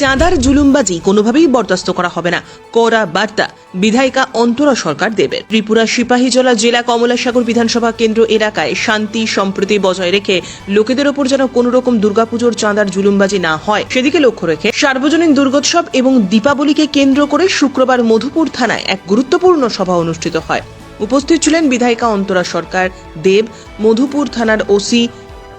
চাঁদার জুলুমবাজি কোনোভাবেই বরদাস্ত করা হবে না। কড়া বার্তা বিধায়িকা অন্তরা সরকার দেবের। ত্রিপুরা সিপাহীজলা জেলা কমলাসাগর বিধানসভা কেন্দ্র এলাকায় শান্তি সম্প্রীতি বজায় রেখে লোকেদের ওপর যেন কোনো রকম দুর্গাপুজোর চাঁদার জুলুমবাজি না হয়, সেদিকে লক্ষ্য রেখে সার্বজনীন দুর্গোৎসব এবং দীপাবলিকে কেন্দ্র করে শুক্রবার মধুপুর থানায় এক গুরুত্বপূর্ণ সভা অনুষ্ঠিত হয়। উপস্থিত ছিলেন বিধায়িকা অন্তরা সরকার, দেব, মধুপুর থানার ওসি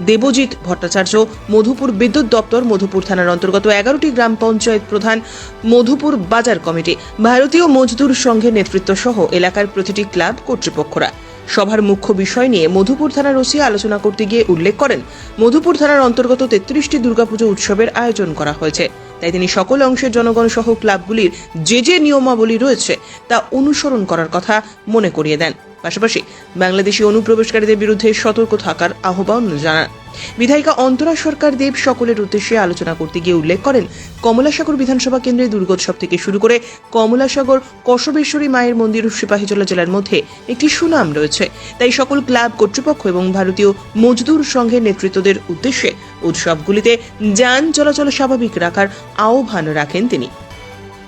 দেবজিৎ ভট্টাচার্য, মধুপুর বিদ্যুৎ দপ্তর, মধুপুর থানার অন্তর্গত এগারোটি গ্রাম পঞ্চায়েত প্রধান, মধুপুর বাজার কমিটি, ভারতীয় মজদুর সংঘের নেতৃত্ব সহ এলাকার প্রতিটি ক্লাব কর্তৃপক্ষরা। সভার মুখ্য বিষয় নিয়ে মধুপুর থানার ওসি আলোচনা করতে গিয়ে উল্লেখ করেন, মধুপুর থানার অন্তর্গত তেত্রিশটি দুর্গাপুজো উৎসবের আয়োজন করা হয়েছে। তাই তিনি সকল অংশের জনগণ সহ ক্লাবগুলির যে যে নিয়মাবলী রয়েছে তা অনুসরণ করার কথা মনে করিয়ে দেন। পাশাপাশি বাংলাদেশি অনুপ্রবেশকারীদের বিরুদ্ধে সতর্ক থাকার আহ্বান জানান। বিধায়িকা অন্তরা সরকার দেব সকলের উদ্দেশ্যে আলোচনা করতে গিয়ে উল্লেখ করেন, কমলাসাগর বিধানসভা কেন্দ্রে দুর্গোৎসব থেকে শুরু করে কমলাসাগর, কসবেশ্বরী মায়ের মন্দির সিপাহীজলা জেলার মধ্যে একটি সুনাম রয়েছে। তাই সকল ক্লাব, কর্তৃপক্ষ এবং ভারতীয় মজদুর সংঘের নেতৃত্বদের উদ্দেশ্যে উৎসবগুলিতে যান চলাচল স্বাভাবিক রাখার আহ্বান রাখেন তিনি।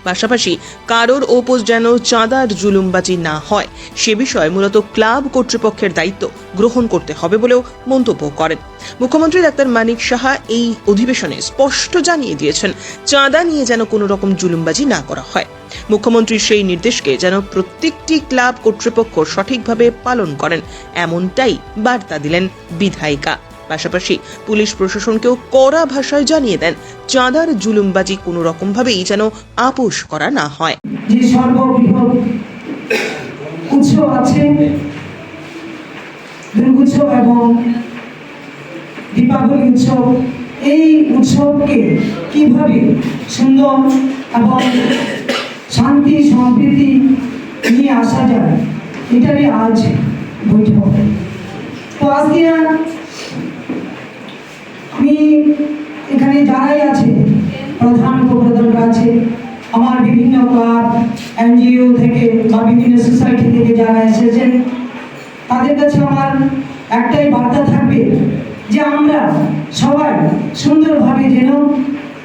পাশাপাশি কারোর ওপর যেন চাঁদার জুলুমবাজি না হয়, সে বিষয়ে মূলত ক্লাব কর্তৃপক্ষের দায়িত্ব গ্রহণ করতে হবে বলেও মন্তব্য করেন। মুখ্যমন্ত্রী ডাক্তার মানিক সাহা এই অধিবেশনে স্পষ্ট জানিয়ে দিয়েছেন, চাঁদা নিয়ে যেন কোনো রকম জুলুমবাজি না করা হয়। মুখ্যমন্ত্রীর সেই নির্দেশকে যেন প্রত্যেকটি ক্লাব কর্তৃপক্ষ সঠিকভাবে পালন করেন, এমনটাই বার্তা দিলেন বিধায়িকা। পাশাপাশি পুলিশ প্রশাসনকেও কড়া ভাষায় জানিয়ে দেন, চাঁদার জুলুমবাজি কোনো রকমভাবেই যেন আপোষ করা না হয়। যে সর্ববৃহৎ উৎসব আছে দুর্গোৎসব এবং দীপাবলি উৎসব, এই উৎসবকে কীভাবে সুন্দর এবং শান্তি সম্প্রীতি নিয়ে আসা যায়, এটারই আজ বৈঠক। তো আজকে আমি এখানে যারাই আছে, প্রধান উপপ্রধানরা আছে, আমার বিভিন্ন ক্লাব এনজিও থেকে বা বিভিন্ন সোসাইটি থেকে যারা এসেছেন, তাদের কাছে আমার একটাই বার্তা থাকবে যে আমরা সবাই সুন্দরভাবে যেন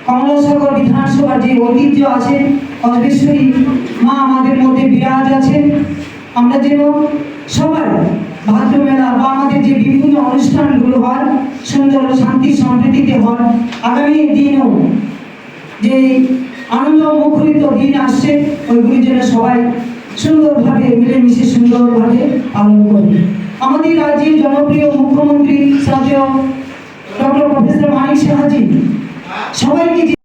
কমলাসাগর বিধানসভার যে ঐতিহ্য আছে অজবেশ্বরী মা আমাদের মধ্যে বিরাজ আছেন আমরা যেন সবাই ভাদ্র মেলা বা আমাদের যে বিভিন্ন অনুষ্ঠানগুলো হয়, সুন্দর শান্তি সম্প্রীতিতে হয়, আগামী দিনও যে আনন্দ মুখরিত দিন আসছে, ওইগুলি যেন সবাই সুন্দরভাবে, মিলেমিশে সুন্দরভাবে পালন করি আমাদের রাজ্যের জনপ্রিয় মুখ্যমন্ত্রী শ্রদ্ধেয় ডক্টর প্রফেসর মানিক সাহাজি সবাইকে